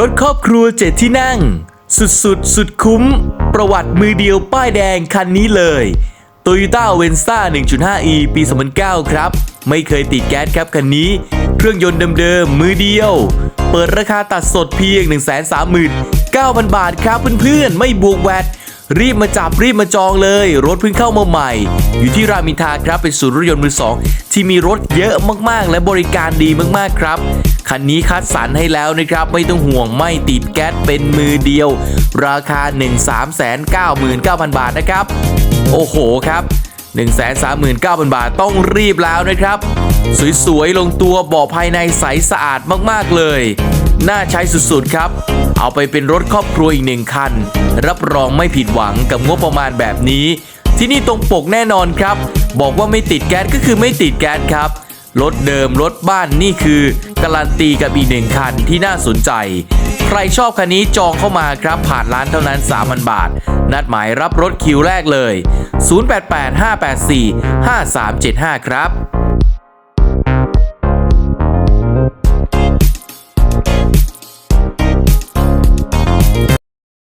รถครอบครัวเจ็ดที่นั่ง สุดสุดสุดคุ้ม ประวัติมือเดียวป้ายแดงคันนี้เลย Toyota v e n z a 1.5e ปี 2009 ครับ ไม่เคยติดแก๊สครับคันนี้ เครื่องยนต์เดิมๆ มือเดียว เปิดราคาตัดสดเพียง 139,000 บาทครับเพื่อนๆ ไม่บวกแวดรีบมาจับรีบมาจองเลย รถเพิ่งเข้ามาใหม่ อยู่ที่รามอินทราครับเป็นศูนย์รถยนต์มือสองที่มีรถเยอะมากๆ และบริการดีมากๆครับ คันนี้คัดสรรให้แล้วนะครับ ไม่ต้องห่วงไม่ติดแก๊สเป็นมือเดียว ราคา 1,399,000 บาทนะครับ โอ้โหครับ 139,000 บาทต้องรีบแล้วนะครับ สวยๆ ลงตัวเบาะภายในใสสะอาดมากๆเลย น่าใช้สุดๆครับ เอาไปเป็นรถครอบครัวอีกหนึ่งคัน รับรองไม่ผิดหวังกับงบประมาณแบบนี้ ที่นี่ตรงปกแน่นอนครับ บอกว่าไม่ติดแก๊สก็คือไม่ติดแก๊สครับรถเดิมรถบ้านนี่คือ การันตีกับอีกหนึ่งคันที่น่าสนใจ ใครชอบคันนี้จองเข้ามาครับผ่านร้านเท่านั้น 3,000 บาท นัดหมายรับรถคิวแรกเลย 0885845375 ครับ